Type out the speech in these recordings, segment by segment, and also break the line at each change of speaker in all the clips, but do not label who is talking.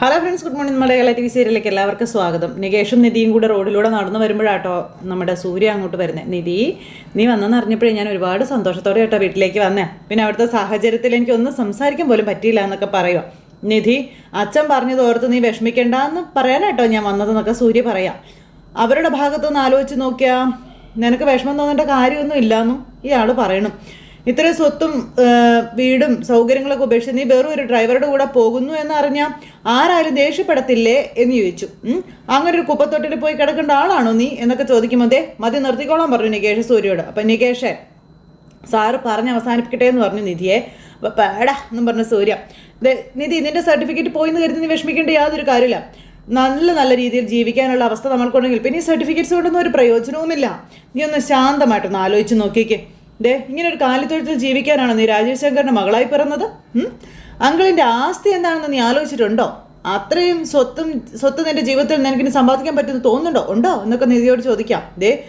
Hello friends good morning Malayala T V സീരിയലിലേക്ക് എല്ലാവർക്കും സ്വാഗതം. നികേഷും നിധിയും കൂടെ റോഡിലൂടെ നടന്നു വരുമ്പോഴാട്ടോ നമ്മുടെ സൂര്യ അങ്ങോട്ട് വരുന്നത് നിധി നീ വന്നെന്ന് അറിഞ്ഞപ്പോഴേ ഞാൻ ഒരുപാട് സന്തോഷത്തോടെ കേട്ടോ വീട്ടിലേക്ക് വന്നേ. പിന്നെ അവിടുത്തെ സാഹചര്യത്തിൽ എനിക്കൊന്നും സംസാരിക്കാൻ പോലും പറ്റിയില്ല എന്നൊക്കെ പറയുക നിധി അച്ഛൻ പറഞ്ഞത് ഓർത്ത് നീ വിഷമിക്കേണ്ട എന്ന് പറയാനാട്ടോ ഞാൻ വന്നതെന്നൊക്കെ സൂര്യ പറയാം. അവരുടെ ഭാഗത്തുനിന്ന് ആലോചിച്ച് നോക്കിയാൽ നിനക്ക് വിഷമം തോന്നേണ്ട കാര്യമൊന്നും ഇല്ലയെന്നും ഇയാൾ പറയണം. ഇത്രയും സ്വത്തും വീടും സൗകര്യങ്ങളൊക്കെ ഉപേക്ഷിച്ച് നീ വെറും ഒരു ഡ്രൈവറുടെ കൂടെ പോകുന്നു എന്നറിഞ്ഞാൽ ആരായാലും ദേഷ്യപ്പെടത്തില്ലേ എന്ന് ചോദിച്ചു. അങ്ങനെ ഒരു കുപ്പത്തൊട്ടിൽ പോയി കിടക്കേണ്ട ആളാണോ നീ എന്നൊക്കെ ചോദിക്കുമ്പോൾ ദേ മതി നിർത്തിക്കോളാൻ പറഞ്ഞു നികേഷ് സൂര്യയോട്. അപ്പം നികേഷേ സാറ് പറഞ്ഞ് അവസാനിപ്പിക്കട്ടെ എന്ന് പറഞ്ഞു നിധിയെ. പേടാ എന്നും പറഞ്ഞു സൂര്യ. നിധി നിന്റെ സർട്ടിഫിക്കറ്റ് പോയി എന്ന് കരുതി നീ വിഷമിക്കേണ്ട യാതൊരു കാര്യമില്ല. നല്ല നല്ല രീതിയിൽ ജീവിക്കാനുള്ള അവസ്ഥ നമ്മൾക്കുണ്ടെങ്കിൽ പിന്നെ ഈ സർട്ടിഫിക്കറ്റ്സ് കൊണ്ടൊന്നും ഒരു പ്രയോജനവുമില്ല. നീ ഒന്ന് ശാന്തമായിട്ടൊന്ന് ആലോചിച്ച് നോക്കിക്കേ. ദേ ഇങ്ങനെ ഒരു കാലിത്തൊഴുത്തിൽ ജീവിക്കാനാണോ നീ രാജീവ് ശങ്കറിന്റെ മകളായി പിറന്നത്? അങ്കിളിന്റെ ആസ്തി എന്താണെന്ന് നീ ആലോചിച്ചിട്ടുണ്ടോ? അത്രയും സ്വത്തും സ്വത്ത് നിന്റെ ജീവിതത്തിൽ നിനക്കിനി സമ്പാദിക്കാൻ പറ്റുമെന്ന് തോന്നുന്നുണ്ടോ? ഉണ്ടോ? എന്നൊക്കെ നിധിയോട് ചോദിക്കാം. ദേ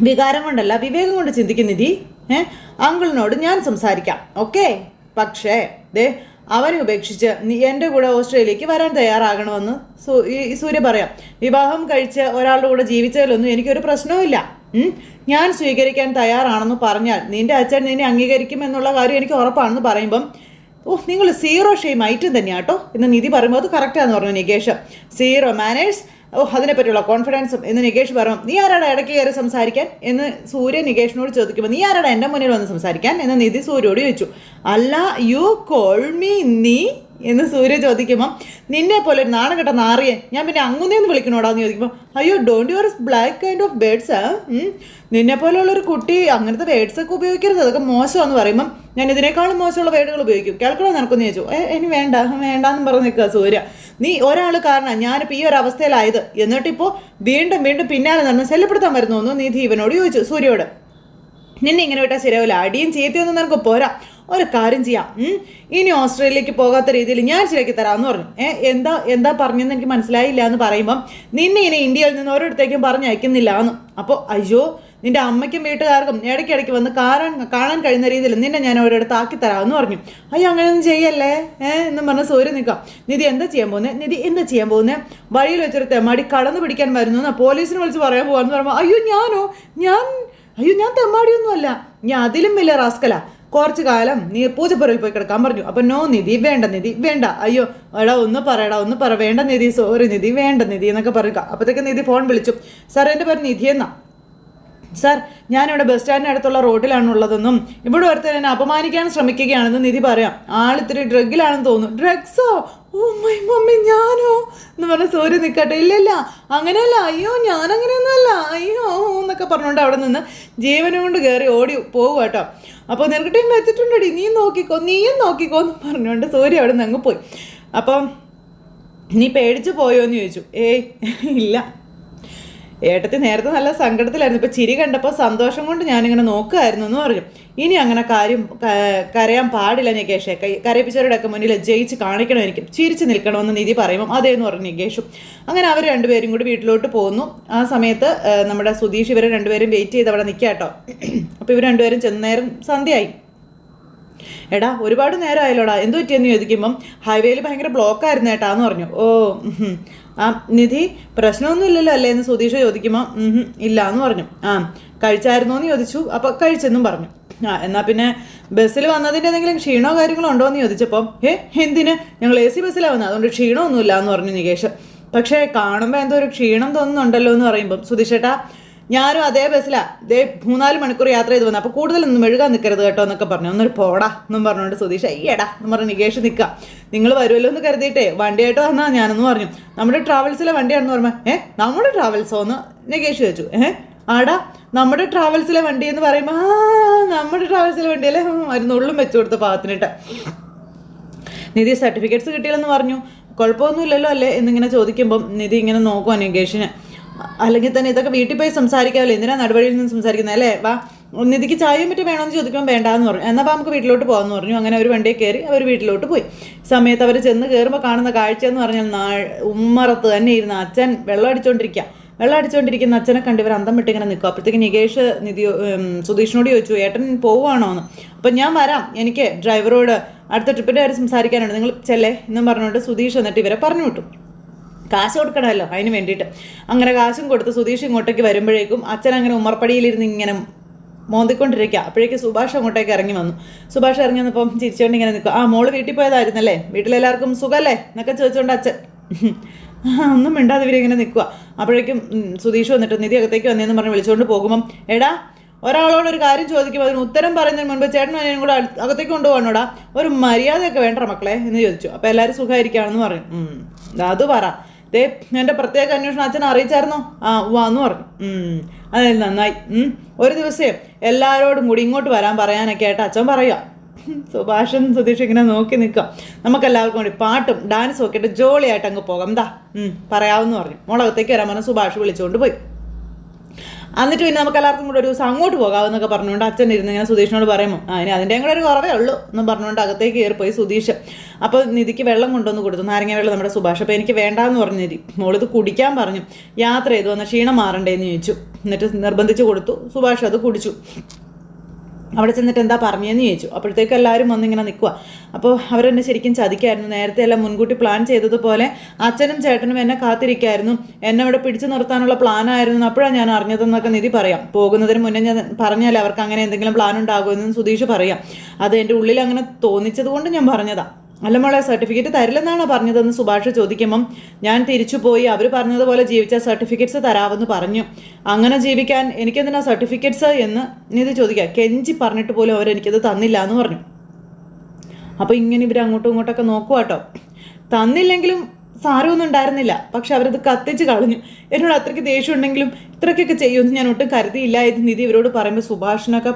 വികാരം കൊണ്ടല്ല വിവേകം കൊണ്ട് ചിന്തിക്കുന്ന നിധി. ഏ? അങ്കിളിനോട് ഞാൻ സംസാരിക്കാം. ഓക്കെ? പക്ഷേ ദേ അവനെ ഉപേക്ഷിച്ച് നീ എന്റെ കൂടെ ഓസ്ട്രേലിയക്ക് വരാൻ തയ്യാറാകണമെന്ന് സൂ- ഈ സൂര്യ പറയാം. വിവാഹം കഴിച്ച് ഒരാളുടെ കൂടെ ജീവിച്ചതിലൊന്നും എനിക്കൊരു പ്രശ്നവുമില്ല. ഉം? ഞാൻ സ്വീകരിക്കാൻ തയ്യാറാണെന്ന് പറഞ്ഞാൽ നിന്റെ അച്ഛൻ നിന്നെ അംഗീകരിക്കും എന്നുള്ള കാര്യം എനിക്ക് ഉറപ്പാണെന്ന് പറയുമ്പം ഓ നിങ്ങൾ സീറോ ഷെയിം ഐറ്റം തന്നെയാട്ടോ എന്ന് നിധി പറയുമ്പോൾ അത് കറക്റ്റാന്ന് പറഞ്ഞു നികേഷ്. സീറോ മാനേഴ്സ് ഓ അതിനെപ്പറ്റിയുള്ള കോൺഫിഡൻസും എന്ന് നികേഷ് പറഞ്ഞു നീ ആരാടാ ഇടയ്ക്ക് കയറി സംസാരിക്കാൻ? എന്ന് സൂര്യ നികേഷിനോട് ചോദിക്കുമ്പോൾ നീ ആരാടാ എന്റെ മുന്നിൽ വന്ന് സംസാരിക്കാൻ? എന്ന് നിധി സൂര്യോട് ചോദിച്ചു. അല്ല യു കോൾ മീ നീ? എന്ന് സൂര്യ ചോദിക്കുമ്പോൾ നിന്നെ പോലെ ഒരു നാണം കെട്ട നാറിയെ ഞാൻ പിന്നെ അങ്ങുന്നേന്ന് വിളിക്കണോടാന്ന് ചോദിക്കുമ്പോൾ അയ്യോ don't your black kind of birds നിന്നെ പോലെയുള്ള ഒരു കുട്ടി അങ്ങനത്തെ വേർഡ്സ് ഒക്കെ ഉപയോഗിക്കരുത് അതൊക്കെ മോശമാണെന്ന് പറയുമ്പം ഞാൻ ഇതിനേക്കാളും മോശമുള്ള വേഡുകൾ ഉപയോഗിക്കും. കേൾക്കണോ നിനക്കൊന്ന് ചോദിച്ചു. ഏ ഇനി വേണ്ട വേണ്ടാന്ന് പറഞ്ഞ് നിൽക്കുക സൂര്യ. നീ ഒരാൾ കാരണം ഞാനിപ്പോൾ ഈ ഒരു അവസ്ഥയിലായത്. എന്നിട്ടിപ്പോൾ വീണ്ടും വീണ്ടും പിന്നാലെ നടന്ന് ശല്യപ്പെടുത്താൻ വരുന്നു നീ ധീവനോട് ചോദിച്ചു. സൂര്യയോട് നിന്നെ ഇങ്ങനെ വിട്ടാൽ ശരിയാവില്ല. അടിയും ചീത്തയൊന്നും നിനക്ക് പോരാ. ഒരു കാര്യം ചെയ്യാം. ഇനി ഓസ്ട്രേലിയക്ക് പോകാത്ത രീതിയിൽ ഞാൻ ശരിയാക്കി തരാമെന്ന് പറഞ്ഞു. ഏ എന്താ എന്താ പറഞ്ഞെന്ന് എനിക്ക് മനസ്സിലായില്ല എന്ന് പറയുമ്പം നിന്നെ ഇനി ഇന്ത്യയിൽ നിന്ന് ഓരോരുത്തേക്കും പറഞ്ഞയക്കുന്നില്ല എന്ന്. അപ്പോൾ അയ്യോ നിന്റെ അമ്മയ്ക്കും വീട്ടുകാർക്കും ഇടയ്ക്കിടയ്ക്ക് വന്ന് കാണാൻ കാണാൻ കഴിയുന്ന രീതിയിൽ നിന്നെ ഞാൻ ഓരോടത്ത് ആക്കി തരാമെന്ന് പറഞ്ഞു. അയ്യോ അങ്ങനെയൊന്നും ചെയ്യല്ലേ? ഏ? എന്നും പറഞ്ഞ് സൂര്യ നിൽക്കാം നിധി എന്താ ചെയ്യാൻ പോകുന്നത് നിധി എന്താ ചെയ്യാൻ പോകുന്നത് വഴിയിൽ വെച്ചൊരു തെമ്മാടി കടന്നു പിടിക്കാൻ വരുന്നു എന്നാ പോലീസിനെ വിളിച്ച് പറയാൻ പോകാമെന്ന് പറയുമ്പോൾ അയ്യോ ഞാനോ? ഞാൻ അയ്യോ ഞാൻ തെമ്മാടിയൊന്നുമല്ല. ഞാൻ അതിലും വലിയ റാസ്കല. കുറച്ച് കാലം നീ പൂജപ്പുരയിൽ പോയി കിടക്കാൻ പറഞ്ഞു. അപ്പം നോ നിധി വേണ്ട നിധി വേണ്ട. അയ്യോ എടാ ഒന്ന് പറയടാ ഒന്ന് പറ. വേണ്ട നിധി സോറി നിധി വേണ്ട നിധി എന്നൊക്കെ പറയുക അപ്പോഴത്തേക്ക് നിധി ഫോൺ വിളിച്ചു. സാർ എന്റെ പേര് നിധി എന്നാ? സാർ ഞാനിവിടെ ബസ് സ്റ്റാൻഡിന് അടുത്തുള്ള റോഡിലാണ് ഉള്ളതെന്നും ഇവിടെ ഒരുത്തൻ എന്നെ അപമാനിക്കാൻ ശ്രമിക്കുകയാണെന്ന് നിധി പറയാം. ആളിത്തിരി ഡ്രഗിലാണെന്ന് തോന്നുന്നു. ഡ്രഗ്സോ? ഓ മൈ മമ്മി ഞാനോ? എന്ന് പറഞ്ഞ സൂര്യ നിൽക്കട്ടെ ഇല്ല ഇല്ല അങ്ങനെയല്ല. അയ്യോ ഞാനങ്ങനെയൊന്നുമല്ല. അയ്യോ എന്നൊക്കെ പറഞ്ഞുകൊണ്ട് അവിടെ നിന്ന് ജീവനും കൊണ്ട് കയറി ഓടി പോകും കേട്ടോ അപ്പോൾ നിനക്കിട്ടേം വെച്ചിട്ടുണ്ടടി. നീ നോക്കിക്കോ നീയും നോക്കിക്കോ എന്ന് പറഞ്ഞുകൊണ്ട് സൂര്യ അവിടെ നിന്ന് അങ്ങ് പോയി. അപ്പം നീ പേടിച്ച് പോയോ എന്ന് ചോദിച്ചു. ഏയ് ഇല്ല. ഏട്ടത്തി നേരത്തെ നല്ല സങ്കടത്തിലായിരുന്നു. ഇപ്പം ചിരി കണ്ടപ്പോൾ സന്തോഷം കൊണ്ട് ഞാനിങ്ങനെ നോക്കുമായിരുന്നു എന്ന് പറഞ്ഞു. ഇനി അങ്ങനെ കാര്യം കരയാൻ പാടില്ല നികേഷെ. കരയിപ്പിച്ചവരുടെയൊക്കെ മുന്നിൽ ജയിച്ച് കാണിക്കണം എനിക്ക് ചിരിച്ച് നിൽക്കണമെന്ന് നിധി പറയുമ്പം അതേന്ന് പറഞ്ഞു നികേഷും. അങ്ങനെ അവർ രണ്ടുപേരും കൂടി വീട്ടിലോട്ട് പോകുന്നു ആ സമയത്ത് നമ്മുടെ സുധീഷ് ഇവരെ രണ്ടുപേരും വെയിറ്റ് ചെയ്ത് അവിടെ നിൽക്കുക കേട്ടോ അപ്പോൾ ഇവർ രണ്ടുപേരും ചെന്ന നേരം സന്ധ്യയായി. എടാ ഒരുപാട് നേരമായല്ലോടാ. എന്ത് പറ്റിയെന്ന് ചോദിക്കുമ്പം ഹൈവേയിൽ ഭയങ്കര ബ്ലോക്കായിരുന്നു ഏട്ടാന്ന് പറഞ്ഞു. ഓ. ആ നിധി പ്രശ്നമൊന്നുമില്ലല്ലോ അല്ലേ എന്ന് സുധീഷ് ചോദിക്കുമ്പോൾ ഇല്ല എന്ന് പറഞ്ഞു. ആ കഴിച്ചായിരുന്നോ എന്ന് ചോദിച്ചു. അപ്പോൾ കഴിച്ചെന്നും പറഞ്ഞു. ആ എന്നാൽ പിന്നെ ബസ്സിൽ വന്നതിന്റെ എന്തെങ്കിലും ക്ഷീണോ കാര്യങ്ങളോ ഉണ്ടോ എന്ന് ചോദിച്ചപ്പോൾ ഏ എന്തിന്? ഞങ്ങൾ എ സി ബസ്സിലാണ് വന്നത് അതുകൊണ്ട് ക്ഷീണമൊന്നുമില്ല എന്ന് പറഞ്ഞു നികേഷ്. പക്ഷേ കാണുമ്പോൾ എന്തോ ഒരു ക്ഷീണം തോന്നുന്നുണ്ടല്ലോ എന്ന് പറയുമ്പം സുധീഷേട്ടാ ഞാനും അതേ ബസ്സിലാണ് ഇതേ മൂന്നാൽ മണിക്കൂർ യാത്ര ചെയ്ത് വന്നു. അപ്പോൾ കൂടുതലൊന്നും മെഴുകാൻ നിൽക്കരുത് കേട്ടോ എന്നൊക്കെ പറഞ്ഞു. ഒന്നൊരു പോടാ എന്നും പറഞ്ഞുകൊണ്ട് സുധീഷ് അയ്യടാ എന്ന് പറഞ്ഞ് നികേഷ് നിൽക്കാം നിങ്ങൾ വരുമല്ലോ എന്ന് കരുതിയിട്ടേ വണ്ടിയായിട്ട് വന്നാ ഞാനെന്ന് പറഞ്ഞു. നമ്മുടെ ട്രാവൽസിലെ വണ്ടിയാണെന്ന് പറഞ്ഞു ഏ നമ്മുടെ ട്രാവൽസോ? എന്ന് നികേഷ് ചോദിച്ചു. ഏ ആടാ നമ്മുടെ ട്രാവൽസിലെ വണ്ടി എന്ന് പറയുമ്പോൾ ആ നമ്മുടെ ട്രാവൽസിലെ വണ്ടിയല്ലേ? മരുന്നുള്ളും വെച്ചു കൊടുത്ത പാകത്തിനിട്ട് നിധി സർട്ടിഫിക്കറ്റ്സ് കിട്ടിയില്ലെന്ന് പറഞ്ഞു. കുഴപ്പമൊന്നുമില്ലല്ലോ അല്ലേ? എന്നിങ്ങനെ ചോദിക്കുമ്പം നിധി ഇങ്ങനെ നോക്കുവാ നികേഷിന്. അല്ലെങ്കിൽ തന്നെ ഇതൊക്കെ വീട്ടിൽ പോയി സംസാരിക്കാമല്ലോ. എന്തിനാ നടുവഴിയിൽ നിന്ന് സംസാരിക്കുന്നത്? അല്ലേ? വാ നിധിക്ക് ചായയും മറ്റും വേണമെന്ന് ചോദിക്കുമ്പോൾ വേണ്ടാന്ന് പറഞ്ഞു. എന്നാൽ നമുക്ക് വീട്ടിലോട്ട് പോകാമെന്ന് പറഞ്ഞു. അങ്ങനെ ഒരു വണ്ടിയിൽ കയറി അവർ വീട്ടിലോട്ട് പോയി. സമയത്ത് അവർ ചെന്ന് കയറുമ്പോൾ കാണുന്ന കാഴ്ച എന്ന് പറഞ്ഞാൽ നാ ഉമ്മറത്ത് തന്നെ ഇരുന്ന് അച്ഛൻ വെള്ളം അടിച്ചുകൊണ്ടിരിക്കുക വെള്ളം അടിച്ചുകൊണ്ടിരിക്കുന്ന അച്ഛനെ കണ്ട് ഇവർ അന്തം വിട്ട് ഇങ്ങനെ നിൽക്കും. അപ്പോഴത്തേക്ക് നികേഷ് നിധി സുധീഷിനോട് ചോദിച്ചു ഏട്ടൻ പോവുകയാണോ? എന്ന്. അപ്പം ഞാൻ വരാം. എനിക്ക് ഡ്രൈവറോട് അടുത്ത ട്രിപ്പിന്റെ കാര്യം സംസാരിക്കാനുണ്ട്. നിങ്ങൾ ചെല്ലേ എന്നും പറഞ്ഞുകൊണ്ട് സുധീഷ് എന്നിട്ട് ഇവരെ പറഞ്ഞു വിട്ടു. കാശ് കൊടുക്കണമല്ലോ അതിന് വേണ്ടിയിട്ട്. അങ്ങനെ കാശും കൊടുത്ത് സുധീഷ് ഇങ്ങോട്ടേക്ക് വരുമ്പോഴേക്കും അച്ഛൻ അങ്ങനെ ഉമ്മർപ്പടിയിലിരുന്ന് ഇങ്ങനെ മോന്തിക്കൊണ്ടിരിക്കുക അപ്പോഴേക്ക് സുഭാഷ് അങ്ങോട്ടേക്ക് ഇറങ്ങി വന്നു. സുഭാഷ് ഇറങ്ങി വന്നപ്പം ചിരിച്ചുകൊണ്ട് ഇങ്ങനെ നിൽക്കും ആ മോൾ വീട്ടിൽ പോയതായിരുന്നല്ലേ? വീട്ടിലെല്ലാവർക്കും സുഖമല്ലേ എന്നൊക്കെ ചോദിച്ചുകൊണ്ട് അച്ഛൻ. ഒന്നും മിണ്ടാതെ ഇവരിങ്ങനെ നിൽക്കുക അപ്പോഴേക്കും സുതീഷ് വന്നിട്ട് നിധി അകത്തേക്ക് വന്നേന്ന് പറഞ്ഞ് വിളിച്ചുകൊണ്ട് പോകുമ്പം എടാ ഒരാളോട് ഒരു കാര്യം ചോദിക്കുമ്പോൾ അതിന് ഉത്തരം പറയുന്നതിന് മുൻപ് ചേട്ടൻ അതിനും കൂടെ അകത്തേക്ക് കൊണ്ടുപോകണോടാ? ഒരു മര്യാദയൊക്കെ വേണ്ട മക്കളെ? എന്ന് ചോദിച്ചു. അപ്പോൾ എല്ലാവരും സുഖമായിരിക്കുകയാണെന്ന് പറയും അത് പറ. ദേ എന്റെ പ്രത്യേക അന്വേഷണം അച്ഛനെ അറിയിച്ചായിരുന്നോ? ആ വാന്ന് പറഞ്ഞു. ഉം, അതെ നന്നായി. ഒരു ദിവസേ എല്ലാവരോടും കൂടി ഇങ്ങോട്ട് വരാൻ പറയാനൊക്കെ ആയിട്ട് അച്ഛൻ പറയുക സുഭാഷൻ സുധീഷ് ഇങ്ങനെ നോക്കി നിൽക്കാം. നമുക്കെല്ലാവർക്കും കൂടി പാട്ടും ഡാൻസും ഒക്കെ ഇട്ട് ജോളിയായിട്ട് അങ്ങ് പോകാം. എന്താ പറയാമെന്ന് പറഞ്ഞു. മോളകത്തേക്ക് വരാൻ പറഞ്ഞ സുഭാഷ് വിളിച്ചുകൊണ്ട് പോയി. എന്നിട്ട് പിന്നെ നമുക്ക് എല്ലാവർക്കും കൂടെ ഒരു ദിവസം അങ്ങോട്ട് പോകാമെന്നൊക്കെ പറഞ്ഞുകൊണ്ട് അച്ഛൻ ഇരുന്ന് ഇങ്ങനെ സുധീഷിനോട് പറയുമ്പോൾ അതിന് അതിന്റെ കൂടെ ഒരു കുറവേ ഉള്ളൂ എന്ന് പറഞ്ഞുകൊണ്ട് അകത്തേക്ക് കയറിപ്പോയി സുധീഷ്. അപ്പോൾ നിധിക്ക് വെള്ളം കൊണ്ടുവന്ന് കൊടുത്തു. നാരങ്ങ വെള്ളം നമ്മുടെ സുഭാഷ് അപ്പോൾ എനിക്ക് വേണ്ടാന്ന് പറഞ്ഞു നിധി. മോളിത് കുടിക്കാൻ പറഞ്ഞു. യാത്ര ചെയ്തു വന്ന ക്ഷീണം മാറണ്ടേന്ന് ചോദിച്ചു. എന്നിട്ട് നിർബന്ധിച്ച് കൊടുത്തു. സുഭാഷ് അത് കുടിച്ചു. അവിടെ ചെന്നിട്ട് എന്താ പറഞ്ഞതെന്ന് ചോദിച്ചു. അപ്പോഴത്തേക്ക് എല്ലാവരും വന്നിങ്ങനെ നിൽക്കുക അപ്പോൾ അവരെന്നെ ശരിക്കും ചതിക്കായിരുന്നു. നേരത്തെ എല്ലാം മുൻകൂട്ടി പ്ലാൻ ചെയ്തതുപോലെ അച്ഛനും ചേട്ടനും എന്നെ കാത്തിരിക്കായിരുന്നു. എന്നെ അവിടെ പിടിച്ചു നിർത്താനുള്ള പ്ലാനായിരുന്നു അപ്പോഴാണ് ഞാൻ അറിഞ്ഞതെന്നൊക്കെ നിധി പറയാം. പോകുന്നതിന് മുന്നേ ഞാൻ പറഞ്ഞാലേ അവർക്ക് അങ്ങനെ എന്തെങ്കിലും പ്ലാൻ ഉണ്ടാകുമെന്ന് സുധീഷ് പറയാം. അത് എന്റെ ഉള്ളിൽ അങ്ങനെ തോന്നിച്ചത് ഞാൻ പറഞ്ഞതാണ് അല്ല മോളെ സർട്ടിഫിക്കറ്റ് തരില്ലെന്നാണോ പറഞ്ഞതെന്ന് സുഭാഷ് ചോദിക്കുമ്പം ഞാൻ തിരിച്ചു പോയി. അവർ പറഞ്ഞതുപോലെ ജീവിച്ച സർട്ടിഫിക്കറ്റ്സ് തരാമെന്ന് പറഞ്ഞു. അങ്ങനെ ജീവിക്കാൻ എനിക്കെന്തിനാ സർട്ടിഫിക്കറ്റ്സ്? എന്ന് നിധി ചോദിക്കുക. കെഞ്ചി പറഞ്ഞിട്ട് പോലും അവരെനിക്കത് തന്നില്ല എന്ന് പറഞ്ഞു. അപ്പോൾ ഇങ്ങനെ ഇവർ അങ്ങോട്ടും ഇങ്ങോട്ടൊക്കെ നോക്കുക കേട്ടോ തന്നില്ലെങ്കിലും സാരമൊന്നും ഉണ്ടായിരുന്നില്ല. പക്ഷെ അവരത് കത്തിച്ച് കളഞ്ഞു. എന്നോട് അത്രയ്ക്ക് ദേഷ്യം ഉണ്ടെങ്കിലും ഇത്രയ്ക്കൊക്കെ ചെയ്യുമെന്ന് ഞാൻ ഒട്ടും കരുതിയില്ല ഇത് നിധി ഇവരോട് പറയുമ്പോൾ സുഭാഷിനൊക്കെ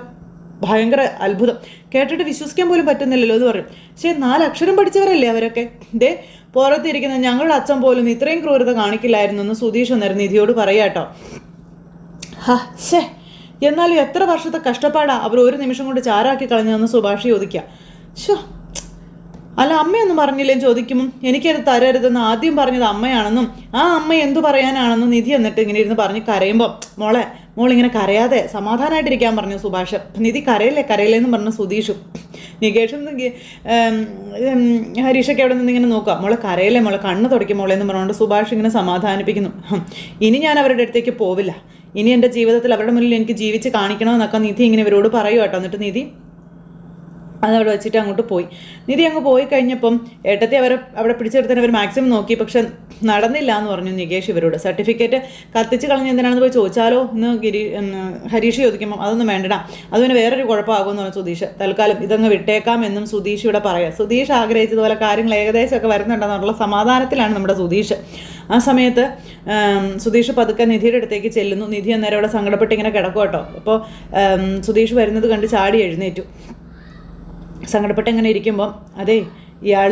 ഭയങ്കര അത്ഭുതം. കേട്ടിട്ട് വിശ്വസിക്കാൻ പോലും പറ്റുന്നില്ലല്ലോ എന്ന് പറയും. പക്ഷേ നാലക്ഷരം പഠിച്ചവരല്ലേ അവരൊക്കെ? ദേ പുറത്തിരിക്കുന്ന ഞങ്ങളുടെ അച്ഛൻ പോലും ഇത്രയും ക്രൂരത കാണിക്കില്ലായിരുന്നു എന്ന് സുധീഷ് അന്നേരം നിധിയോട് പറയാട്ടോ ഹാ ഷേ എന്നാലും എത്ര വർഷത്തെ കഷ്ടപ്പാടാ അവർ ഒരു നിമിഷം കൊണ്ട് ചാരാക്കി കളഞ്ഞതെന്ന് സുഭാഷി ചോദിക്കുക ഷോ അല്ല അമ്മയൊന്നും പറഞ്ഞില്ലേ ചോദിക്കുമ്പോൾ എനിക്കത് തരരുതെന്ന് ആദ്യം പറഞ്ഞത് അമ്മയാണെന്നും ആ അമ്മ എന്തു പറയാനാണെന്നും നിധി എന്നിട്ട് ഇങ്ങനെ ഇരുന്ന് പറഞ്ഞ് കരയുമ്പോൾ മോളെ മോളിങ്ങനെ കരയാതെ സമാധാനമായിട്ടിരിക്കാൻ പറഞ്ഞു സുഭാഷ്. നിധി കരയില്ലേ? കരയില്ലേ എന്ന് പറഞ്ഞു സുധീഷും. നികേഷും ഹരീഷൊക്കെ അവിടെ നിന്ന് ഇങ്ങനെ നോക്കുക. മോളെ കരയില്ലേ? മോളെ കണ്ണ് തുടയ്ക്കും മോളെ എന്ന് പറഞ്ഞുകൊണ്ട് സുഭാഷ് ഇങ്ങനെ സമാധാനിപ്പിക്കുന്നു. ഇനി ഞാൻ അവരുടെ അടുത്തേക്ക് പോവില്ല. ഇനി എന്റെ ജീവിതത്തിൽ അവരുടെ മുന്നിൽ എനിക്ക് ജീവിച്ച് കാണിക്കണമെന്നൊക്കെ നിധി ഇങ്ങനെ ഇവരോട് പറയുക കേട്ടോ. എന്നിട്ട് നിധി അതവിടെ വെച്ചിട്ട് അങ്ങോട്ട് പോയി. നിധി അങ്ങ് പോയി കഴിഞ്ഞപ്പം ഏട്ടത്തെ അവരെ അവിടെ പിടിച്ചെടുത്തിന് അവർ മാക്സിമം നോക്കി. പക്ഷെ നടന്നില്ല എന്ന് പറഞ്ഞു നികേഷ് ഇവരോട്. സർട്ടിഫിക്കറ്റ് കത്തിച്ച് കളഞ്ഞ് എന്തിനാണെന്ന് പോയി ചോദിച്ചാലോ എന്ന് ഗിരി ഹരീഷ് ചോദിക്കുമ്പോൾ അതൊന്നും വേണ്ടടാ. അത് പിന്നെ വേറൊരു കുഴപ്പമാകുമെന്ന് പറഞ്ഞു സുധീഷ്. തൽക്കാലം ഇതങ്ങ് വിട്ടേക്കാം എന്നും സുധീഷ് ഇവിടെ പറയാം. സുധീഷ് ആഗ്രഹിച്ചതുപോലെ കാര്യങ്ങൾ ഏകദേശമൊക്കെ വരുന്നുണ്ടെന്നുള്ള സമാധാനത്തിലാണ് നമ്മുടെ സുധീഷ്. ആ സമയത്ത് സുധീഷ് പതുക്കെ നിധിയുടെ അടുത്തേക്ക് ചെല്ലുന്നു. നിധി അന്നേരം അവിടെ സങ്കടപ്പെട്ട് ഇങ്ങനെ കിടക്കും കേട്ടോ അപ്പോൾ സുധീഷ് വരുന്നത് കണ്ട് ചാടി എഴുന്നേറ്റു. സങ്കടപ്പെട്ട് ഇങ്ങനെ ഇരിക്കുമ്പം അതെ ഇയാൾ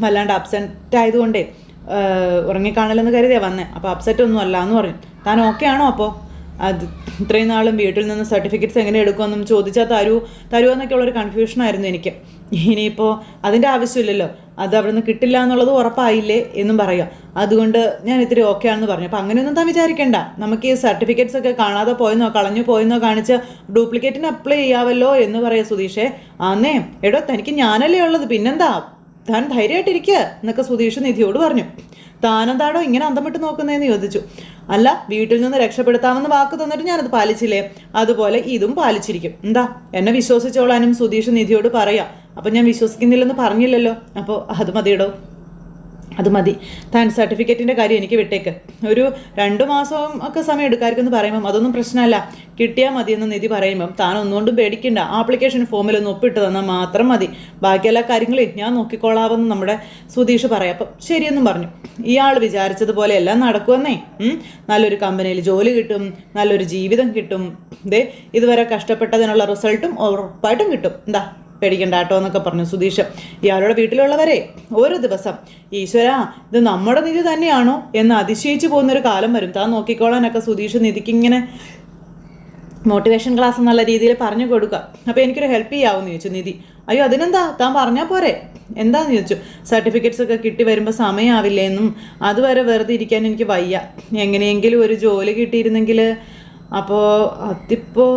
വല്ലാണ്ട് അപ്സെറ്റ് ആയതുകൊണ്ടേ ഉറങ്ങിക്കാണലെന്ന് കരുതിയാണ് വന്നേ. അപ്പോൾ അപ്സെറ്റ് ഒന്നും അല്ല എന്ന് പറഞ്ഞു താൻ ഓക്കെ ആണോ അപ്പോൾ അത് ഇത്രയും നാളും വീട്ടിൽ നിന്ന് സർട്ടിഫിക്കറ്റ്സ് എങ്ങനെ എടുക്കുമെന്നും ചോദിച്ചാൽ തരൂ തരുമോ എന്നൊക്കെയുള്ളൊരു കൺഫ്യൂഷനായിരുന്നു എനിക്ക്. ഇനിയിപ്പോൾ അതിന്റെ ആവശ്യമില്ലല്ലോ. അത് അവിടെ നിന്ന് കിട്ടില്ല എന്നുള്ളത് ഉറപ്പായില്ലേ എന്നും പറയാം. അതുകൊണ്ട് ഞാൻ ഇത്തിരി ഓക്കെ ആണെന്ന് പറഞ്ഞു. അപ്പോൾ അങ്ങനെയൊന്നും താൻ വിചാരിക്കേണ്ട. നമുക്ക് ഈ സർട്ടിഫിക്കറ്റ്സ് ഒക്കെ കാണാതെ പോയെന്നോ കളഞ്ഞു പോയെന്നോ കാണിച്ച് ഡ്യൂപ്ലിക്കേറ്റിന് അപ്ലൈ ചെയ്യാവല്ലോ എന്ന് പറയാം സുധീഷേ. ആന്നേ എടോ തനിക്ക് ഞാനല്ലേ ഉള്ളത്. പിന്നെന്താ? താൻ ധൈര്യമായിട്ടിരിക്കുക എന്നൊക്കെ സുധീഷ് നിധിയോട് പറഞ്ഞു. താനെന്താണോ ഇങ്ങനെ അന്തം വിട്ട് നോക്കുന്നതെന്ന് ചോദിച്ചു. അല്ല വീട്ടിൽ നിന്ന് രക്ഷപ്പെടുത്താമെന്ന് വാക്ക് തന്നിട്ട് ഞാനത് പാലിച്ചില്ലേ? അതുപോലെ ഇതും പാലിച്ചിരിക്കും. എന്താ എന്നെ വിശ്വസിച്ചോളാനും സുധീഷ് നിധിയോട് പറയാം. അപ്പം ഞാൻ വിശ്വസിക്കുന്നില്ലെന്ന് പറഞ്ഞില്ലല്ലോ. അപ്പോൾ അത് മതിയിടോ. അത് മതി. താൻ സർട്ടിഫിക്കറ്റിന്റെ കാര്യം എനിക്ക് വിട്ടേക്ക്. ഒരു രണ്ട് മാസവും ഒക്കെ സമയം എടുക്കാമായിരിക്കുമെന്ന് പറയുമ്പം അതൊന്നും പ്രശ്നമല്ല. കിട്ടിയാൽ മതിയെന്ന് നിധി പറയുമ്പം താൻ ഒന്നുകൊണ്ടും പേടിക്കണ്ട. ആപ്ലിക്കേഷൻ ഫോമിൽ ഒന്ന് ഒപ്പിട്ട് തന്നാൽ മാത്രം മതി. ബാക്കി എല്ലാ കാര്യങ്ങളും ഞാൻ നോക്കിക്കോളാമെന്ന് നമ്മുടെ സുധീഷ് പറയാം. അപ്പം ശരിയെന്നും പറഞ്ഞു. ഇയാൾ വിചാരിച്ചതുപോലെ എല്ലാം നടക്കുമെന്നേ. നല്ലൊരു കമ്പനിയിൽ ജോലി കിട്ടും നല്ലൊരു ജീവിതം കിട്ടും. ദേ ഇതുവരെ കഷ്ടപ്പെട്ടതിനുള്ള റിസൾട്ടും ഉറപ്പായിട്ടും കിട്ടും. എന്താ പേടിക്കണ്ട കേട്ടോ എന്നൊക്കെ പറഞ്ഞു സുധീഷ്. ഇയാളുടെ വീട്ടിലുള്ളവരെ ഓരോ ദിവസം ഈശ്വര ഇത് നമ്മുടെ നിധി തന്നെയാണോ? എന്ന് അതിശയിച്ചു പോകുന്നൊരു കാലം വരും. താൻ നോക്കിക്കോളാനൊക്കെ സുധീഷ് നിധിക്ക് ഇങ്ങനെ മോട്ടിവേഷൻ ക്ലാസ് എന്നുള്ള രീതിയിൽ പറഞ്ഞു കൊടുക്കുക. അപ്പോൾ എനിക്കൊരു ഹെൽപ്പ് ചെയ്യാവുമെന്ന് ചോദിച്ചു നിധി. അയ്യോ അതിനെന്താ? താൻ പറഞ്ഞാൽ പോരെ. എന്താന്ന്? ചോദിച്ചു. സർട്ടിഫിക്കറ്റ്സ് ഒക്കെ കിട്ടി വരുമ്പോൾ സമയമാവില്ലേ എന്നും അതുവരെ വെറുതെ ഇരിക്കാൻ എനിക്ക് വയ്യ. എങ്ങനെയെങ്കിലും ഒരു ജോലി കിട്ടിയിരുന്നെങ്കിൽ അപ്പോൾ അതിപ്പോൾ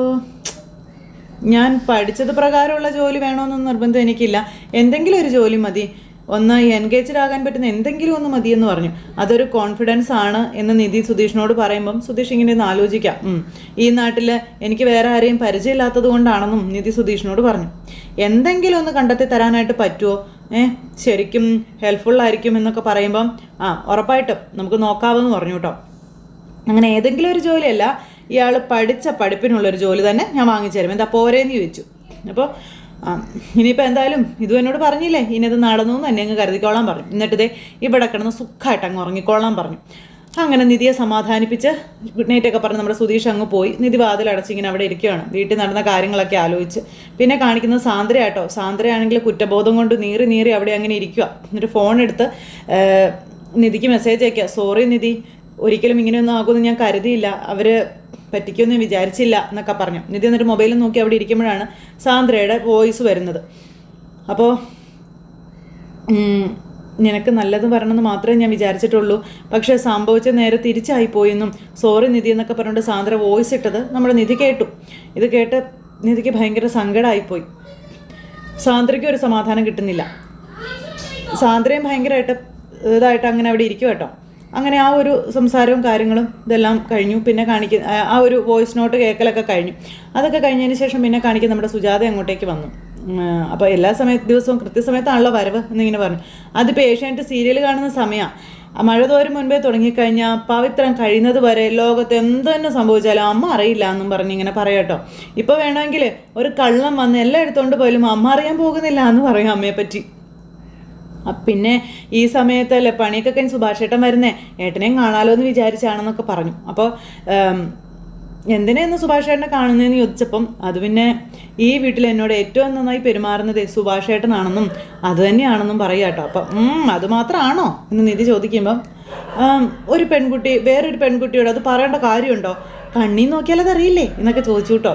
ഞാൻ പഠിച്ചത് പ്രകാരമുള്ള ജോലി വേണമെന്നൊന്നും നിർബന്ധം എനിക്കില്ല. എന്തെങ്കിലും ഒരു ജോലി മതി. ഒന്ന് എൻഗേജ്ഡ് ആകാൻ പറ്റുന്ന എന്തെങ്കിലും ഒന്ന് മതി എന്ന് പറഞ്ഞു. അതൊരു കോൺഫിഡൻസ് ആണ് എന്ന് നിധി സുധീഷിനോട് പറയുമ്പം സുധീഷ് ഇങ്ങനെ ഒന്ന് ആലോചിക്കാം. ഈ നാട്ടിൽ എനിക്ക് വേറെ ആരെയും പരിചയമില്ലാത്തത് കൊണ്ടാണെന്നും നിധി സുധീഷിനോട് പറഞ്ഞു. എന്തെങ്കിലും ഒന്ന് കണ്ടെത്തി തരാനായിട്ട് പറ്റുമോ ഏഹ് ശരിക്കും ഹെൽപ്ഫുൾ ആയിരിക്കും എന്നൊക്കെ പറയുമ്പം ആ ഉറപ്പായിട്ടും നമുക്ക് നോക്കാമെന്ന് പറഞ്ഞു കേട്ടോ. അങ്ങനെ ഏതെങ്കിലും ഒരു ജോലിയല്ല ഇയാൾ പഠിച്ച പഠിപ്പിനുള്ളൊരു ജോലി തന്നെ ഞാൻ വാങ്ങിച്ചു തരും. എന്താ പോരേന്ന് ചോദിച്ചു. അപ്പോൾ ഇനിയിപ്പോൾ എന്തായാലും ഇതും എന്നോട് പറഞ്ഞില്ലേ ഇനിയത് നടന്നു എന്ന് തന്നെ അങ്ങ് കരുതിക്കോളാൻ പറഞ്ഞു. എന്നിട്ട് ഇതേ ഇവിടെ കിടന്ന് സുഖമായിട്ട് അങ്ങ് ഉറങ്ങിക്കോളാൻ പറഞ്ഞു. അങ്ങനെ നിധിയെ സമാധാനിപ്പിച്ച് ഗുഡ് നൈറ്റ് ഒക്കെ പറഞ്ഞ് നമ്മുടെ സുധീഷ് അങ്ങ് പോയി. നിധി വാതിലടച്ച് ഇങ്ങനെ അവിടെ ഇരിക്കുകയാണ്. വീട്ടിൽ നടന്ന കാര്യങ്ങളൊക്കെ ആലോചിച്ച്. പിന്നെ കാണിക്കുന്നത് സാന്ദ്രയാട്ടോ സാന്ദ്രയാണെങ്കിൽ കുറ്റബോധം കൊണ്ട് നീറി നീറി അവിടെ അങ്ങനെ ഇരിക്കുക എന്നിട്ട് ഫോൺ എടുത്ത് നിധിക്ക് മെസ്സേജ് അയക്കുക. സോറി നിധി ഒരിക്കലും ഇങ്ങനെയൊന്നും ആകുമെന്ന് ഞാൻ കരുതിയില്ല. അവർ പറ്റിക്കുമെന്ന് വിചാരിച്ചില്ല എന്നൊക്കെ പറഞ്ഞു. നിധി എന്നിട്ട് മൊബൈലിൽ നോക്കി അവിടെ ഇരിക്കുമ്പോഴാണ് സാന്ദ്രയുടെ വോയിസ് വരുന്നത്. അപ്പോൾ നിനക്ക് നല്ലത് പറഞ്ഞെന്ന് മാത്രമേ ഞാൻ വിചാരിച്ചിട്ടുള്ളൂ. പക്ഷേ സംഭവിച്ച നേരെ തിരിച്ചായി പോയെന്നും സോറി നിധി എന്നൊക്കെ പറഞ്ഞുകൊണ്ട് സാന്ദ്ര വോയിസ് ഇട്ടത് നമ്മൾ നിധി കേട്ടു. ഇത് കേട്ട് നിധിക്ക് ഭയങ്കര സങ്കടമായിപ്പോയി സാന്ദ്രയ്ക്ക് ഒരു സമാധാനം കിട്ടുന്നില്ല. സാന്ദ്രയും ഭയങ്കരമായിട്ട് ഇതായിട്ട് അങ്ങനെ അവിടെ ഇരിക്കും കേട്ടോ അങ്ങനെ ആ ഒരു സംസാരവും കാര്യങ്ങളും ഇതെല്ലാം കഴിഞ്ഞു. പിന്നെ കാണിക്കുന്ന ആ- ഒരു വോയിസ് നോട്ട് കേൾക്കലൊക്കെ കഴിഞ്ഞു. അതൊക്കെ കഴിഞ്ഞതിന് ശേഷം പിന്നെ കാണിക്കുന്ന നമ്മുടെ സുജാത അങ്ങോട്ടേക്ക് വന്നു. അപ്പോൾ എല്ലാ സമയ ദിവസവും കൃത്യസമയത്താണല്ലോ വരവ് എന്നിങ്ങനെ പറഞ്ഞു. അതിപ്പോൾ ഏഷ്യാനെറ്റ് സീരിയൽ കാണുന്ന സമയമാണ് മഴ തോരും മുൻപേ തുടങ്ങിക്കഴിഞ്ഞാൽ പവിത്രം കഴിയുന്നത് വരെ ലോകത്ത് എന്ത് തന്നെ സംഭവിച്ചാലും അമ്മ അറിയില്ല എന്നും പറഞ്ഞ് ഇങ്ങനെ പറയട്ടോ ഇപ്പോൾ വേണമെങ്കിൽ ഒരു കള്ളം വന്ന് എല്ലാം എടുത്തുകൊണ്ട് പോയാലും അമ്മ അറിയാൻ പോകുന്നില്ല എന്ന് പറയും അമ്മയെ പറ്റി പിന്നെ ഈ സമയത്തല്ലേ പണിയൊക്കെ കഴിഞ്ഞ് സുഭാഷ് ഏട്ടൻ വരുന്നേ? ഏട്ടനെയും കാണാലോ എന്ന് വിചാരിച്ചാണെന്നൊക്കെ പറഞ്ഞു. അപ്പോൾ എന്തിനാന്ന് സുഭാഷ് ഏട്ടനെ കാണുന്നതെന്ന് ചോദിച്ചപ്പം അത് പിന്നെ ഈ വീട്ടിൽ എന്നോട് ഏറ്റവും നന്നായി പെരുമാറുന്നത് സുഭാഷ് ഏട്ടനാണെന്നും അത് തന്നെയാണെന്നും പറയുക കേട്ടോ. അപ്പം അത് മാത്രമാണോ എന്ന് നിധി ചോദിക്കുമ്പം ഒരു പെൺകുട്ടി വേറൊരു പെൺകുട്ടിയോട് അത് പറയേണ്ട കാര്യമുണ്ടോ? കണ്ണി നോക്കിയാൽ അതറിയില്ലേ? എന്നൊക്കെ ചോദിച്ചു കേട്ടോ.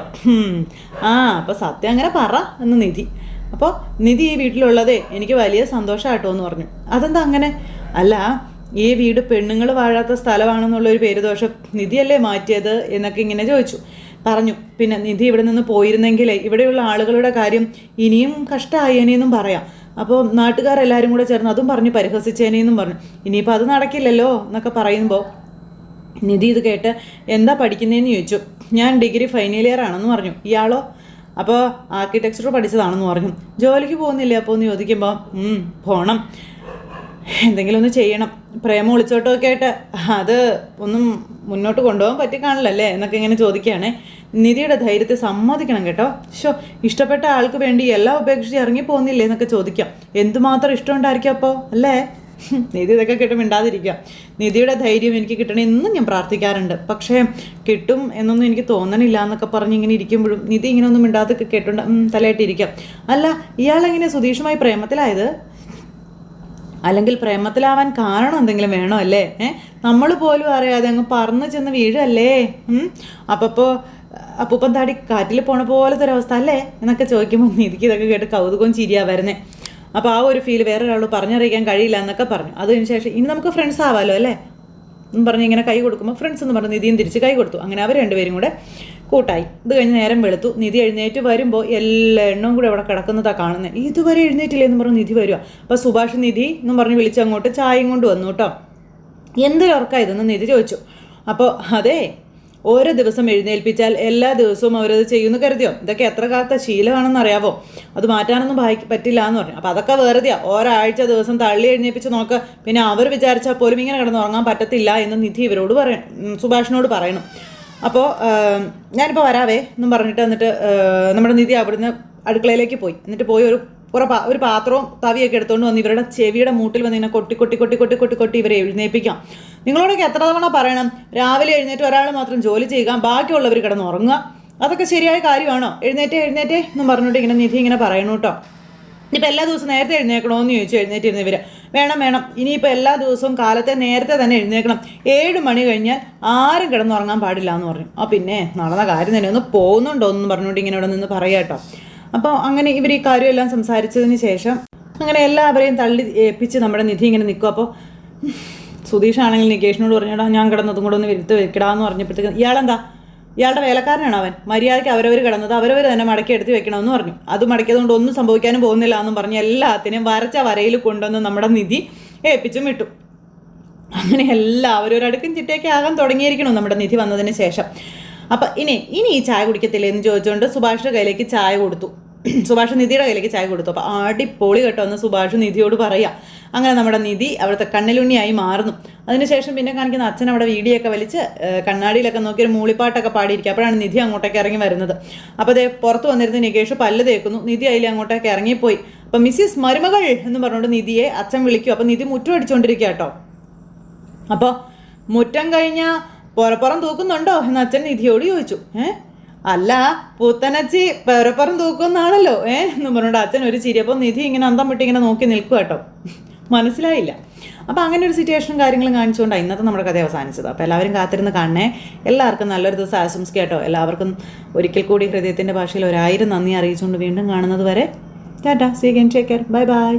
ആ അപ്പം സത്യം അങ്ങനെ പറ എന്ന് നിധി. അപ്പോൾ നിധി ഈ വീട്ടിലുള്ളതേ എനിക്ക് വലിയ സന്തോഷമാട്ടോ എന്ന് പറഞ്ഞു. അതെന്താ അങ്ങനെ? അല്ല ഈ വീട് പെണ്ണുങ്ങൾ വാഴാത്ത സ്ഥലമാണെന്നുള്ള ഒരു പേര് ദോഷം നിധിയല്ലേ മാറ്റിയത് എന്നൊക്കെ ഇങ്ങനെ ചോദിച്ചു. പറഞ്ഞു പിന്നെ നിധി ഇവിടെ നിന്ന് പോയിരുന്നെങ്കിൽ ഇവിടെയുള്ള ആളുകളുടെ കാര്യം ഇനിയും കഷ്ടമായേനെന്നും പറയാം. അപ്പോൾ നാട്ടുകാരെല്ലാവരും കൂടെ ചേർന്ന് അതും പറഞ്ഞ് പരിഹസിച്ചേനെന്നും പറഞ്ഞു. ഇനിയിപ്പോൾ അത് നടക്കില്ലല്ലോ എന്നൊക്കെ പറയുമ്പോൾ നിധി ഇത് കേട്ട് എന്താ പഠിക്കുന്നതെന്ന് ചോദിച്ചു. ഞാൻ ഡിഗ്രി ഫൈനൽ ഇയർ ആണെന്ന് പറഞ്ഞു. ഇയാളോ? അപ്പോൾ ആർക്കിടെക്ചർ പഠിച്ചതാണെന്ന് പറഞ്ഞു. ജോലിക്ക് പോകുന്നില്ല അപ്പോൾ എന്ന് ചോദിക്കുമ്പോൾ പോകണം എന്തെങ്കിലും ഒന്ന് ചെയ്യണം. പ്രേമം ഒളിച്ചോട്ടമൊക്കെ ആയിട്ട് അത് ഒന്നും മുന്നോട്ട് കൊണ്ടുപോകാൻ പറ്റി കാണില്ലല്ലേ എന്നൊക്കെ ഇങ്ങനെ ചോദിക്കുകയാണേ. നിധിയുടെ ധൈര്യത്തെ സമ്മതിക്കണം കേട്ടോ. ഷോ ഇഷ്ടപ്പെട്ട ആൾക്ക് വേണ്ടി എല്ലാം ഉപേക്ഷിച്ച് ഇറങ്ങി പോകുന്നില്ലേ എന്നൊക്കെ ചോദിക്കാം. എന്തുമാത്രം ഇഷ്ടമുണ്ടായിരിക്കും അപ്പോൾ അല്ലേ? നിധി ഇതൊക്കെ കിട്ടും മിണ്ടാതിരിക്കുക. നിധിയുടെ ധൈര്യം എനിക്ക് കിട്ടണേ എന്നും ഞാൻ പ്രാർത്ഥിക്കാറുണ്ട്. പക്ഷേ കിട്ടും എന്നൊന്നും എനിക്ക് തോന്നണില്ല എന്നൊക്കെ പറഞ്ഞ് ഇങ്ങനെ ഇരിക്കുമ്പോഴും നിധി ഇങ്ങനെ ഒന്നും മിണ്ടാതൊക്കെ കേട്ടുണ്ട് തലയായിട്ടിരിക്കാം അല്ല ഇയാളെങ്ങനെ സുതീഷുമായി പ്രേമത്തിലായത്? അല്ലെങ്കിൽ പ്രേമത്തിലാവാൻ കാരണം എന്തെങ്കിലും വേണോ അല്ലേ? ഏ? നമ്മൾ പോലും അറിയാതെ അങ്ങ് പറന്ന് ചെന്ന് വീഴല്ലേ? അപ്പോൾ അപ്പൂപ്പൻ താടി കാറ്റിൽ പോണ പോലത്തെ ഒരവസ്ഥ അല്ലേ? എന്നൊക്കെ ചോദിക്കുമ്പോൾ നിധിക്ക് ഇതൊക്കെ കേട്ട് കൗതുകവും ചിരിയാ വരുന്നേ. അപ്പോൾ ആ ഒരു ഫീൽ വേറെ ഒരാൾ പറഞ്ഞറിയിക്കാൻ കഴിയില്ല എന്നൊക്കെ പറഞ്ഞു. അതിന് ശേഷം ഇനി നമുക്ക് ഫ്രണ്ട്സ് ആവാലോ അല്ലേ? എന്ന് പറഞ്ഞ് ഇങ്ങനെ കൈ കൊടുക്കുമ്പോൾ ഫ്രണ്ട്സ് എന്ന് പറഞ്ഞ് നിധിയും തിരിച്ച് കൈ കൊടുത്തു. അങ്ങനെ അവർ രണ്ടുപേരും കൂടെ കൂട്ടായി. ഇത് കഴിഞ്ഞ് നേരം വെളുത്തു. നിധി എഴുന്നേറ്റ് വരുമ്പോൾ എല്ലാ എണ്ണവും കൂടെ അവിടെ കിടക്കുന്നതാണ് കാണുന്നത് ഇതുവരെ എഴുന്നേറ്റില്ല? എന്ന് പറഞ്ഞ് നിധി വരിക. അപ്പോൾ സുഭാഷ് നിധി എന്നും പറഞ്ഞ് വിളിച്ച് അങ്ങോട്ട് ചായയും കൊണ്ട് വന്നു കേട്ടോ. എന്തൊരു ഉറക്കായതെന്ന് നിധി ചോദിച്ചു. അപ്പോൾ അതെ ഓരോ ദിവസം എഴുന്നേൽപ്പിച്ചാൽ എല്ലാ ദിവസവും അവരത് ചെയ്യുമെന്ന് കരുതിയോ? ഇതൊക്കെ എത്ര കാലത്തെ ശീലമാണെന്ന് അറിയാവോ അത് മാറ്റാനൊന്നും ഭാഗ്യ പറ്റില്ല എന്ന് പറഞ്ഞു. അപ്പോൾ അതൊക്കെ വെറുതെയാ. ഒരാഴ്ച ദിവസം തള്ളി എഴുന്നേൽപ്പിച്ച് നോക്ക്. പിന്നെ അവർ വിചാരിച്ചാൽ പോലും ഇങ്ങനെ കിടന്ന് ഉറങ്ങാൻ പറ്റത്തില്ല എന്ന് നിധി ഇവരോട് പറയണം. സുഭാഷിനോട് പറയണം. അപ്പോൾ ഞാനിപ്പോൾ വരാവേ എന്നും പറഞ്ഞിട്ട് എന്നിട്ട് നമ്മുടെ നിധി അവിടുന്ന് അടുക്കളയിലേക്ക് പോയി. എന്നിട്ട് പോയി ഒരു കുറെ പാ ഒരു പാത്രവും തവിയൊക്കെ എടുത്തുകൊണ്ട് വന്ന് ഇവരുടെ ചെവിയുടെ മൂട്ടിൽ വന്ന് ഇങ്ങനെ കൊട്ടി കൊട്ടി കൊട്ടി കൊട്ടി കൊട്ടി കൊട്ടി ഇവരെ എഴുന്നേൽപ്പിക്കാം. നിങ്ങളോടൊക്കെ എത്ര തവണ പറയണം? രാവിലെ എഴുന്നേറ്റ് ഒരാൾ മാത്രം ജോലി ചെയ്യുക ബാക്കിയുള്ളവർ കിടന്ന് ഉറങ്ങുക. അതൊക്കെ ശരിയായ കാര്യമാണോ? എഴുന്നേറ്റേ എഴുന്നേറ്റേ എന്നും പറഞ്ഞിട്ട് ഇങ്ങനെ നിധി ഇങ്ങനെ പറയണു കേട്ടോ ഇനിയിപ്പോൾ എല്ലാ ദിവസവും നേരത്തെ എഴുന്നേക്കണമെന്ന് ചോദിച്ചു എഴുന്നേറ്റിരുന്ന ഇവർ വേണം വേണം. ഇനിയിപ്പോൾ എല്ലാ ദിവസവും കാലത്തെ നേരത്തെ തന്നെ എഴുന്നേക്കണം. ഏഴ് മണി കഴിഞ്ഞാൽ ആരും കിടന്നുറങ്ങാൻ പാടില്ല എന്ന് പറഞ്ഞു. ആ പിന്നെ നടന്ന കാര്യം തന്നെ. ഒന്ന് പോകുന്നുണ്ടോ എന്ന് പറഞ്ഞുകൊണ്ട് ഇങ്ങനെ ഇവിടെ നിന്ന് പറയാം കേട്ടോ അപ്പോൾ അങ്ങനെ ഇവർ ഈ കാര്യമെല്ലാം സംസാരിച്ചതിന് ശേഷം അങ്ങനെ എല്ലാവരെയും തള്ളി ഏൽപ്പിച്ച് നമ്മുടെ നിധി ഇങ്ങനെ നിൽക്കും. അപ്പോൾ സുധീഷാണെങ്കിൽ നികേഷിനോട് പറഞ്ഞടാ ഞാൻ കിടന്നതും കൂടെ ഒന്ന് വരുത്ത് വെക്കടാന്ന് പറഞ്ഞപ്പോഴത്തേക്ക് ഇയാളെന്താ? ഇയാളുടെ വേലക്കാരനാണ് അവൻ? മര്യാദയ്ക്ക് അവരവർ കിടന്നത് അവരവർ തന്നെ മടക്കി എടുത്ത് വെക്കണമെന്ന് പറഞ്ഞു. അത് മടക്കിയതുകൊണ്ട് ഒന്നും സംഭവിക്കാനും പോകുന്നില്ല എന്നും പറഞ്ഞ് എല്ലാത്തിനും വരച്ച വരയിൽ കൊണ്ടുവന്ന് നമ്മുടെ നിധി ഏൽപ്പിച്ചും വിട്ടു. അങ്ങനെ എല്ലാവരും ഒരടുക്കും ചിട്ടയൊക്കെ ആകാൻ തുടങ്ങിയിരിക്കണം നമ്മുടെ നിധി വന്നതിന് ശേഷം. അപ്പം ഇനി ഇനി ഈ ചായ കുടിക്കത്തില്ലേ എന്ന് ചോദിച്ചുകൊണ്ട് സുഭാഷിന്റെ കയ്യിലേക്ക് ചായ കൊടുത്തു. സുഭാഷ് നിധിയുടെ കയ്യിലേക്ക് ചായ കൊടുത്തു. അപ്പോൾ അടിപൊളി കേട്ടോ എന്ന് സുഭാഷ് നിധിയോട് പറയാം. അങ്ങനെ നമ്മുടെ നിധി അവിടുത്തെ കണ്ണിലുണ്ണിയായി മാറുന്നു. അതിനുശേഷം പിന്നെ കാണിക്കുന്ന അച്ഛൻ അവിടെ വീഡിയോ ഒക്കെ വലിച്ച് കണ്ണാടിയിലൊക്കെ നോക്കി ഒരു മൂളിപ്പാട്ടൊക്കെ പാടിയിരിക്കുക. അപ്പോഴാണ് നിധി അങ്ങോട്ടേക്ക് ഇറങ്ങി വരുന്നത്. അപ്പോൾ അതേ പുറത്ത് വന്നിരുന്ന നികേഷ് പല്ല് തേക്കുന്നു. നിധി അതിൽ അങ്ങോട്ടേക്ക് ഇറങ്ങിപ്പോയി. അപ്പം മിസ്സിസ് മരുമകൾ എന്ന് പറഞ്ഞുകൊണ്ട് നിധിയെ അച്ഛൻ വിളിക്കും. അപ്പം നിധി മുറ്റം അടിച്ചുകൊണ്ടിരിക്കുക കേട്ടോ. അപ്പോൾ മുറ്റം കഴിഞ്ഞ പുറപ്പുറം തൂക്കുന്നുണ്ടോ? എന്ന് അച്ഛൻ നിധിയോട് ചോദിച്ചു. ഏ? അല്ല പൂത്തനച്ചി പുറപ്പുറം തൂക്കുന്നാണല്ലോ. ഏ? എന്ന് പറഞ്ഞുകൊണ്ട് അച്ഛൻ ഒരു ചിരിയപ്പോൾ നിധി ഇങ്ങനെ അന്തം വിട്ട് ഇങ്ങനെ നോക്കി നിൽക്കുക കേട്ടോ. മനസ്സിലായില്ല. അപ്പോൾ അങ്ങനെ ഒരു സിറ്റുവേഷനും കാര്യങ്ങളും കാണിച്ചുകൊണ്ടാണ് ഇന്നത്തെ നമ്മുടെ കഥ അവസാനിച്ചത്. അപ്പോൾ എല്ലാവരും കാത്തിരുന്ന് കാണണേ. എല്ലാവർക്കും നല്ലൊരു ദിവസം ആശംസിക്കുക കേട്ടോ. എല്ലാവർക്കും ഒരിക്കൽ കൂടി ഹൃദയത്തിന്റെ ഭാഷയിൽ ഒരായിരം നന്ദി അറിയിച്ചുകൊണ്ട് വീണ്ടും കാണുന്നത് വരെ. Tata. See again take care bye bye